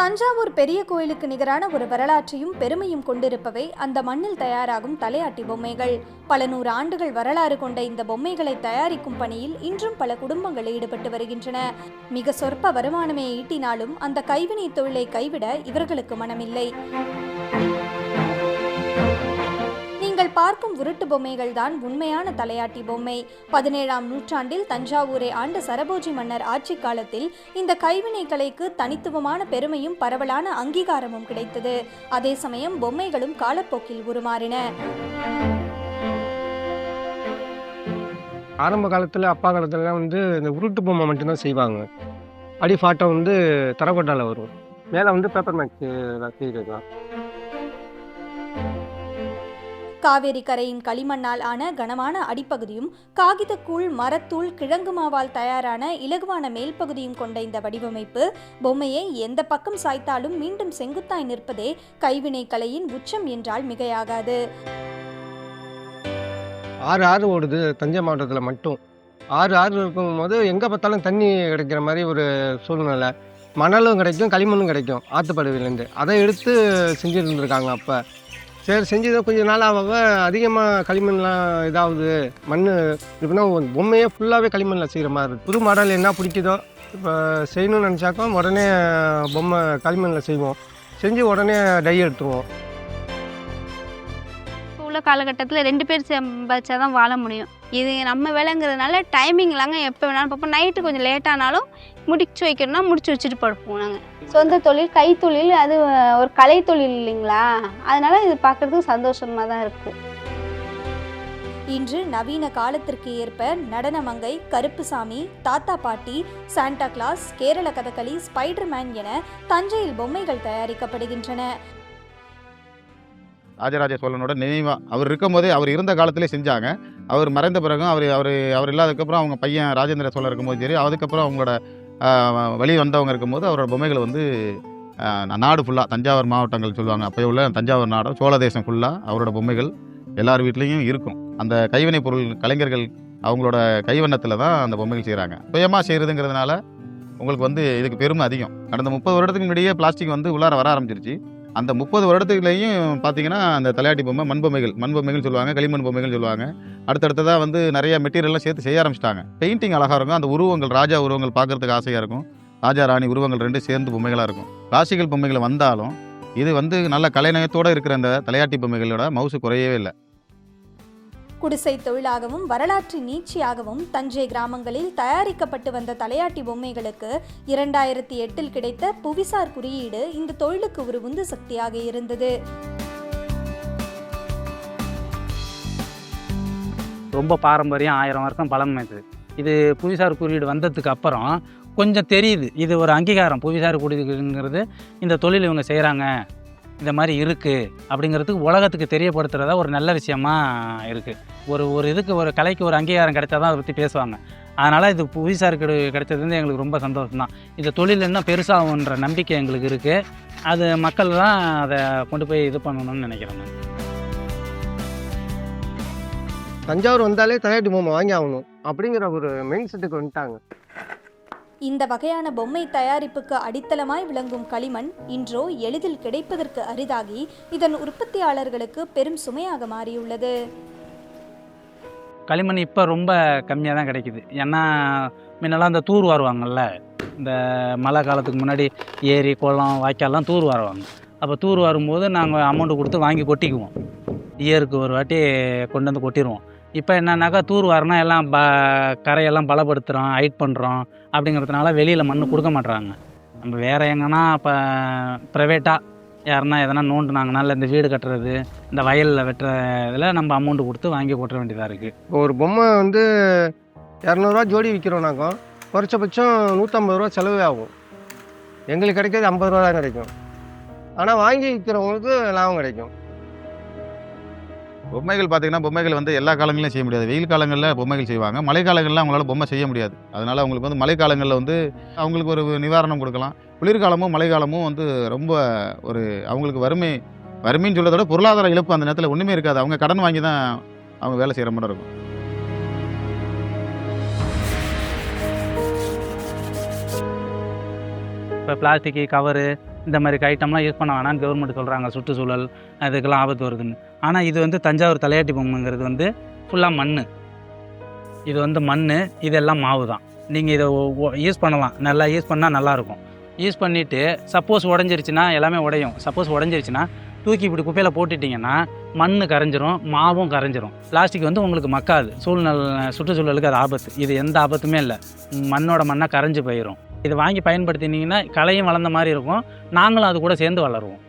தஞ்சாவூர் பெரிய கோயிலுக்கு நிகரான ஒரு வரலாற்றையும் பெருமையும் கொண்டிருப்பவை அந்த மண்ணில் தயாராகும் தலையாட்டி பொம்மைகள். பல நூறு ஆண்டுகள் வரலாறு கொண்ட இந்த பொம்மைகளை தயாரிக்கும் பணியில் இன்றும் பல குடும்பங்கள் ஈடுபட்டு வருகின்றன. மிக சொற்ப வருமானமே ஈட்டினாலும் அந்த கைவினை தொழிலை கைவிட இவர்களுக்கு மனமில்லை. பார்க்கும் உருட்டு பொம்மைகள் தான் உண்மையான தலையாட்டி பொம்மை. பதினேழாம் நூற்றாண்டில் தஞ்சாவூரை ஆண்ட சரபோஜி மன்னர் ஆட்சி காலத்தில் இந்த கைவினை கலைக்கு தனித்துவமான பெருமையும் பரவலான அங்கீகாரமும் கிடைத்தது. அதே சமயம் பொம்மைகளும் காலப்போக்கில் உருமாறின. ஆரம்ப காலத்தில் அப்பா காலத்துலலாம் வந்து இந்த உருட்டு பொம்மை மட்டும்தான் செய்வாங்க. அடி ஃபாட்டோ வந்து தரக்கொட்டால வரும். மேலே வந்து பேப்பர் மேக்ஸ் செய்கிறது தான் காவேரி கரையின் களிமண்ணால் ஆன கனமான அடிப்பகுதியும் காகிதக்கூழ் மரத்தூள் கிழங்கு மாவால் தயாரான இலகுவான மேல் பகுதியும் கொண்ட இந்த வடிவமைப்பு பொம்மையை எந்த பக்கம் சாய்த்தாலும் மீண்டும் செங்குத்தாய் நிற்பதே கைவினை கலையின் உச்சம் என்றால் மிகையாகாது. ஆறு ஆறு ஓடுது தஞ்சை மாவட்டத்தில் மட்டும். ஆறு ஆறு இருக்கும்போது எங்கே பார்த்தாலும் தண்ணி கிடைக்கிற மாதிரி ஒரு சூழ்நிலை. மணலும் கிடைக்கும் களிமண்ணும் கிடைக்கும் ஆற்றுப்படுவிலேருந்து அதை எடுத்து செஞ்சுட்டு இருந்திருக்காங்க அப்போ. சரி செஞ்சது கொஞ்ச நாள் ஆக அதிகமாக களிமண்லாம் இதாகுது. மண் இப்படின்னா பொம்மையே ஃபுல்லாகவே களிமண்ணில் செய்கிற மாதிரி இருக்குது புது மாடல் என்ன பிடிக்குதோ இப்போ செய்யணும்னு நினச்சாக்கா உடனே பொம்மை களிமண்ணில் செய்வோம். செஞ்சு உடனே டை எடுத்துருவோம். காலகட்டத்தில் ரெண்டு பேர் சம்பாதிச்சா தான் வாழ முடியும். இது நம்ம வேலைங்கிறதுனால டைமிங் இல்லாங்க எப்போ வேணாலும் பார்ப்போம். நைட்டு கொஞ்சம் லேட்டானாலும் முடிச்சு வைக்கணும்னா முடிச்சு வச்சுட்டு படுப்போம் நாங்கள் சொந்த தொழில் கைத்தொழில் அது ஒரு கலை தொழில் இல்லைங்களா? அதனால இது பார்க்குறதுக்கு சந்தோஷமாக தான் இருக்குது இன்று நவீன காலத்திற்கு ஏற்ப நடனமங்கை கருப்புசாமி தாத்தா பாட்டி Santa Claus Kerala Kathakali Spiderman என தஞ்சையில் பொம்மைகள் தயாரிக்கப்படுகின்றன. ராஜராஜ சோழனோட நினைவா. அவர் இருக்கும்போதே அவர் இருந்த காலத்திலே செஞ்சாங்க. அவர் மறைந்த பிறகும் அவர் அவர் அவர் இல்லாததுக்கப்புறம் அவங்க பையன் ராஜேந்திர சோழர் இருக்கும்போது சரி அதுக்கப்புறம் அவங்களோட வழி வந்தவங்க இருக்கும்போது அவரோட பொம்மைகள் வந்து நாடு ஃபுல்லாக தஞ்சாவூர் மாவட்டங்கள் சொல்லுவாங்க. அப்போ உள்ள தஞ்சாவூர் நாடும் சோழ தேசம் ஃபுல்லாக அவரோட பொம்மைகள் எல்லார் வீட்லேயும் இருக்கும். அந்த கைவினைப் பொருள் கலைஞர்கள் அவங்களோட கைவண்ணத்தில் தான் அந்த பொம்மைகள் செய்கிறாங்க சுயமாக செய்கிறதுங்கிறதுனால உங்களுக்கு வந்து இதுக்கு பெருமை அதிகம். கடந்த முப்பது வருடத்துக்கு முன்னாடியே பிளாஸ்டிக் வந்து உள்ளார வர ஆரம்பிச்சிருச்சு. அந்த முப்பது வருடத்துக்குள்ளேயும் பார்த்தீங்கன்னா அந்த தலையாட்டி பொம்மை மண்பொம்மைகள் மண்பொம்மைகள் சொல்லுவாங்க களிமண் பொம்மைகள் சொல்லுவாங்க. அடுத்தடுத்ததாக வந்து நிறைய மெட்டீரியல்லாம் சேர்த்து செய்ய ஆரம்பிச்சிட்டாங்க. பெயிண்டிங் அழகாக இருக்கும். அந்த உருவங்கள் ராஜா உருவங்கள் பார்க்கறதுக்கு ஆசையாக இருக்கும். ராஜா ராணி உருவங்கள் ரெண்டு சேர்ந்து பொம்மைகளாக இருக்கும். கிளாசிக்கல் பொம்மைகள் வந்தாலும் இது வந்து நல்ல கலைநயத்தோடு இருக்கிற அந்த தலையாட்டி பொம்மைகளோட மவுசு குறையவே இல்லை. குடிசை தொழிலாகவும் வரலாற்று நீட்சியாகவும் தஞ்சை கிராமங்களில் தயாரிக்கப்பட்டு வந்த தலையாட்டி பொம்மைகளுக்கு இரண்டாயிரத்தி எட்டில் கிடைத்த புவிசார் குறியீடு இந்த தொழிலுக்கு ஒரு உந்து சக்தியாக இருந்தது. ரொம்ப பாரம்பரியம் ஆயிரம் வருஷம் பழமைது இது புவிசார் குறியீடு வந்ததுக்கு அப்புறம் கொஞ்சம் தெரியுது. இது ஒரு அங்கீகாரம் புவிசார் குறியீடுங்கிறது இந்த தொழில் இவங்க செய்கிறாங்க இந்த மாதிரி இருக்குது அப்படிங்கிறதுக்கு உலகத்துக்கு தெரியப்படுத்துகிறதா ஒரு நல்ல விஷயமா இருக்குது ஒரு ஒரு இதுக்கு ஒரு கலைக்கு ஒரு அங்கீகாரம் கிடைச்சா தான் அதை பற்றி பேசுவாங்க. அதனால் இது புவிசார் இருக்கிற கிடைச்சது வந்து எங்களுக்கு ரொம்ப சந்தோஷம் தான் இந்த தொழில் என்ன பெருசாகுன்ற நம்பிக்கை எங்களுக்கு இருக்குது அது மக்கள் தான் அதை கொண்டு போய் இது பண்ணணும்னு நினைக்கிறேன் நான். தஞ்சாவூர் வந்தாலே தலையாட்டு பொம்மை வாங்கி ஆகணும் அப்படிங்கிற ஒரு மெயின் செட்டுக்கு வந்துட்டாங்க. இந்த வகையான பொம்மை தயாரிப்புக்கு அடித்தளமாய் விளங்கும் களிமண் இன்றோ எளிதில் கிடைப்பதற்கு அரிதாகி இதன் உற்பத்தியாளர்களுக்கு பெரும் சுமையாக மாறியுள்ளது. களிமண் இப்போ ரொம்ப கம்மியாக தான் கிடைக்குது. ஏன்னா முன்னெல்லாம் இந்த தூர் வாருவாங்கல்ல இந்த மழை காலத்துக்கு முன்னாடி ஏரி குளம் வாய்க்கால்லாம் தூர் வாருவாங்க. அப்போ தூர் வரும்போது நாங்கள் அமௌண்ட்டு கொடுத்து வாங்கி கொட்டிக்குவோம். இயருக்கு ஒரு வாட்டி கொண்டு வந்து கொட்டிடுவோம் இப்போ என்னன்னாக்கா தூர் வாரினா எல்லாம் ப கரையெல்லாம் பலப்படுத்துகிறோம் ஹைட் பண்ணுறோம் அப்படிங்கிறதுனால வெளியில் மண் கொடுக்க மாட்றாங்க. நம்ம வேறு எங்கன்னா இப்போ ப்ரைவேட்டாக யாருன்னா எதனா நோண்டுனாங்கன்னா இல்லை இந்த வீடு கட்டுறது இந்த வயலில் வெட்டுற இதில் நம்ம அமௌண்ட்டு கொடுத்து வாங்கி கொட்ட வேண்டியதாக இருக்குது இப்போ ஒரு பொம்மை வந்து இரநூறுவா ஜோடி விற்கிறோம்னாக்கா குறைச்சபட்சம் நூற்றம்பது ரூபா செலவே ஆகும். எங்களுக்கு கிடைக்கிறது ஐம்பது ரூபா தான் கிடைக்கும். ஆனால் வாங்கி விற்கிறவங்களுக்கு லாபம் கிடைக்கும். பொம்மைகள் பார்த்தீங்கன்னா பொம்மைகள் வந்து எல்லா காலங்களிலும் செய்ய முடியாது. வெயில் காலங்களில் பொம்மைகள் செய்வாங்க. மழை காலங்களில் அவங்களால பொம்மை செய்ய முடியாது. அதனால் அவங்களுக்கு வந்து மழை காலங்களில் வந்து அவங்களுக்கு ஒரு நிவாரணம் கொடுக்கலாம். குளிர்காலமும் மழைக்காலமும் வந்து ரொம்ப ஒரு அவங்களுக்கு வறுமை வறுமைன்னு சொல்கிறதோட விட பொருளாதார இழப்பு அந்த நேரத்தில் ஒன்றுமே இருக்காது. அவங்க கடன் வாங்கி தான் அவங்க வேலை செய்கிற மாதிரி இருக்கும். இப்போ பிளாஸ்டிக்கு கவரு இந்த மாதிரி ஐட்டம்லாம் யூஸ் பண்ண வேணாம்னு கவர்மெண்ட் சொல்கிறாங்க சுற்றுச்சூழல் அதுக்கெல்லாம் ஆபத்து வருதுன்னு. ஆனால் இது வந்து தஞ்சாவூர் தலையாட்டி பொம்மைங்கிறது வந்து ஃபுல்லாக மண் இது வந்து மண் இதெல்லாம் மாவு தான். நீங்கள் இதை யூஸ் பண்ணலாம். நல்லா யூஸ் பண்ணால் நல்லாயிருக்கும். யூஸ் பண்ணிவிட்டு சப்போஸ் உடஞ்சிருச்சுன்னா எல்லாமே உடையும். சப்போஸ் உடஞ்சிருச்சுன்னா தூக்கி இப்படி குப்பையில் போட்டுட்டிங்கன்னா மண் கரைஞ்சிரும் மாவும் கரைஞ்சிரும். பிளாஸ்டிக் வந்து உங்களுக்கு மக்காது. சூழ்நிலை சுற்றுச்சூழலுக்கு அது ஆபத்து. இது எந்த ஆபத்துமே இல்லை. மண்ணோட மண்ணாக கரைஞ்சி போயிடும் இதை வாங்கி பயன்படுத்தினீங்கன்னா களையும் வளர்ந்த மாதிரி இருக்கும். நாங்களும் அது கூட சேர்ந்து வளருவோம்.